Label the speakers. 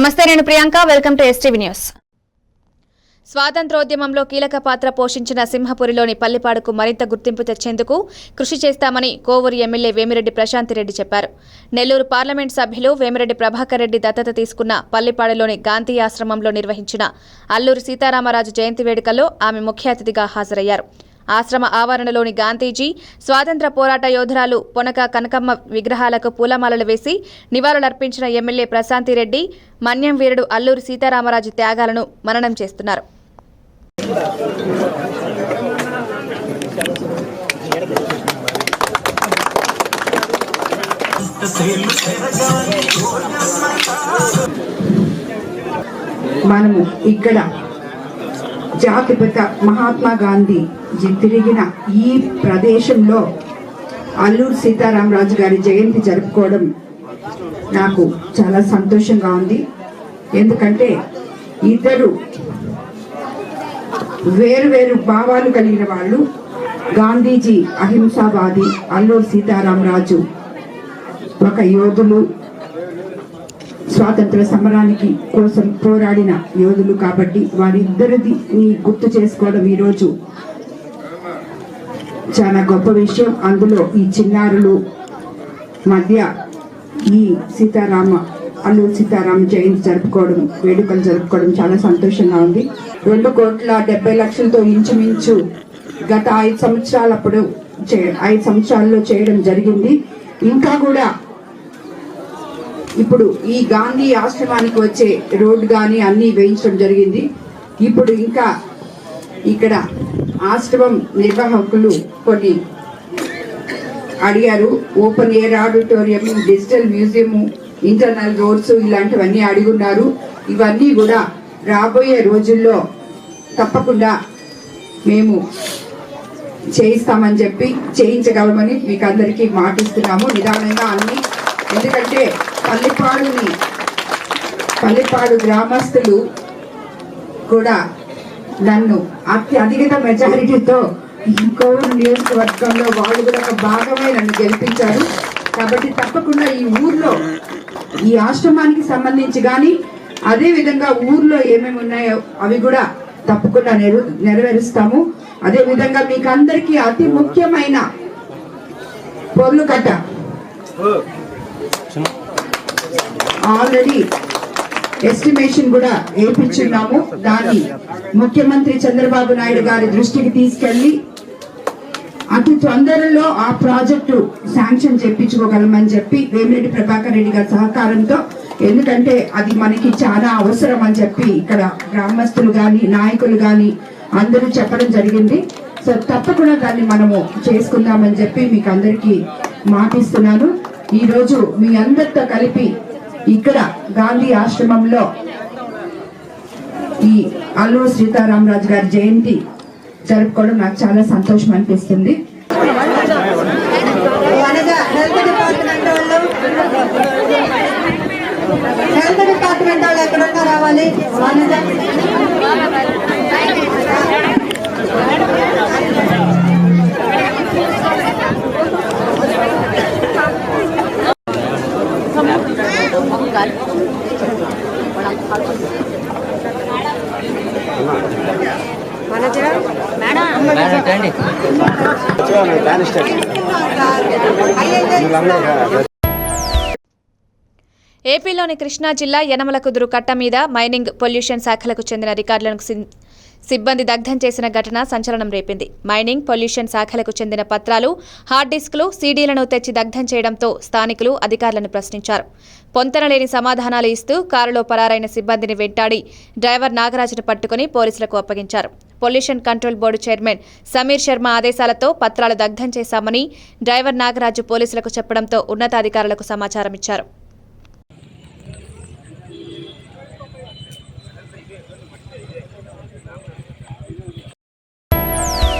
Speaker 1: నమస్తే నేను Priyanka. Welcome to STV news. స్వాతంత్రోద్యమంలో కీలక పాత్ర పోషించిన సింహపురిలోని పల్లిపాడుకు మరింత గుర్తింపు తెచ్చేందుకు కృషి చేస్తామని కోవూరు ఎమ్మెల్యే వేమిరెడ్డి ప్రశాంతిరెడ్డి చెప్పారు. నెల్లూరు పార్లమెంట్ సభ్యులు వేమిరెడ్డి ప్రభాకర్ రెడ్డి దత్తత తీసుకున్న పల్లిపాడులోని గాంధీ ఆశ్రమంలో నిర్వహించిన అల్లూరి సీతారామరాజు జయంతి వేడుకల్లో ఆమె ముఖ్య అతిథిగా హాజరయ్యారు. ఆశ్రమ ఆవరణలోని గాంధీజీ స్వాతంత్ర పోరాట యోధురాలు పొనక కనకమ్మ విగ్రహాలకు పూలమాలలు వేసి నివాళులర్పించిన ఎమ్మెల్యే ప్రశాంతిరెడ్డి మన్యం వీరుడు అల్లూరి సీతారామరాజు త్యాగాలను మననం చేస్తున్నారు.
Speaker 2: మనము ఇక్కడ జాతిపిత మహాత్మా గాంధీ జీ- తిరిగిన ఈ ప్రదేశంలో అల్లూరు సీతారామరాజు గారి జయంతి జరుపుకోవడం నాకు చాలా సంతోషంగా ఉంది. ఎందుకంటే ఇద్దరు వేరు వేరు భావాలు కలిగిన వాళ్ళు గాంధీజీ అహింసావాది అల్లూరు సీతారామరాజు ఒక యోధులు స్వాతంత్ర సమరానికి కోసం పోరాడిన యోధులు కాబట్టి వారిద్దరిది గుర్తు చేసుకోవడం ఈరోజు చాలా గొప్ప విషయం. అందులో ఈ చిన్నారులు మధ్య ఈ సీతారామ అల్లూరు సీతారామ జయంతి జరుపుకోవడం వేడుకలు జరుపుకోవడం చాలా సంతోషంగా ఉంది. రెండు కోట్ల డెబ్బై లక్షలతో ఇంచుమించు గత ఐదు సంవత్సరాలప్పుడు చే- ఐదు సంవత్సరాల్లో చేయడం జరిగింది. ఇంకా కూడా ఇప్పుడు ఈ గాంధీ ఆశ్రమానికి వచ్చే రోడ్ కానీ అన్నీ వేయించడం జరిగింది. ఇప్పుడు ఇంకా ఇక్కడ ఆశ్రమం నిర్వాహకులు కొన్ని అడిగారు. Open air auditorium digital museum internal roads ఇలాంటివన్నీ అడిగున్నారు. ఇవన్నీ కూడా రాబోయే రోజుల్లో తప్పకుండా మేము చేయిస్తామని చెప్పి చేయించగలమని మీకు అందరికీ మాటిస్తున్నాము. నిదానంగా అన్ని ఎందుకంటే పల్లిపాడుని పల్లిపాడు గ్రామస్తులు కూడా నన్ను అత్యధిక మెజారిటీతో ఇంకో నియోజకవర్గంలో వాళ్ళు కూడా ఒక భాగమే నన్ను గెలిపించారు. కాబట్టి తప్పకుండా ఈ ఊర్లో ఈ ఆశ్రమానికి సంబంధించి కానీ అదే విధంగా ఊర్లో ఏమేమి ఉన్నాయో అవి కూడా తప్పకుండా నెరవే నెరవేరుస్తాము. అదే విధంగా మీకు అందరికీ అతి ముఖ్యమైన పొర్లు కట్ట. ఆల్రెడీ ఎస్టిమేషన్ కూడా వేయించున్నాము దాన్ని ముఖ్యమంత్రి చంద్రబాబు నాయుడు గారి దృష్టికి తీసుకెళ్ళి అతి తొందరలో ఆ ప్రాజెక్టు శాంక్షన్ చెప్పించుకోగలమని చెప్పి వేమిరెడ్డి ప్రభాకర్ రెడ్డి గారి సహకారంతో ఎందుకంటే అది మనకి చాలా అవసరం అని చెప్పి ఇక్కడ గ్రామస్తులు కానీ నాయకులు కానీ అందరూ చెప్పడం జరిగింది. సో తప్పకుండా దాన్ని మనము చేసుకుందామని చెప్పి మీకు అందరికీ మాటిస్తున్నాను. ఈరోజు మీ అందరితో కలిపి ఇక్కడ గాంధీ ఆశ్రమంలో ఈ అల్లూరు సీతారామరాజు గారి జయంతి జరుపుకోవడం నాకు చాలా సంతోషం అనిపిస్తుంది.
Speaker 3: హెల్త్ డిపార్ట్మెంట్ వాళ్ళు హెల్త్ డిపార్ట్మెంట్ వాళ్ళు ఎక్కడున్నా రావాలి.
Speaker 1: ఏపీలోని కృష్ణా జిల్లా యనమల కుదురు కట్ట మీద మైనింగ్ పొల్యూషన్ శాఖలకు చెందిన రికార్డులను సిన్- సిబ్బంది దగ్ధం చేసిన ఘటన సంచలనం రేపింది. మైనింగ్ పొల్యూషన్ శాఖలకు చెందిన పత్రాలు హార్డ్ డిస్క్లు సీడీలను తెచ్చి దగ్ధం చేయడంతో స్థానికులు అధికారులను ప్రశ్నించారు. పొంతనలేని సమాధానాలు ఇస్తూ కారులో పరారైన సిబ్బందిని వెంటాడి డ్రైవర్ నాగరాజును పట్టుకుని పోలీసులకు అప్పగించారు. Pollution control board chairman Sameer Sharma ఆదేశాలతో పత్రాలు దగ్ధం చేశామని డ్రైవర్ నాగరాజు పోలీసులకు చెప్పడంతో ఉన్నతాధికారులకు సమాచారం ఇచ్చారు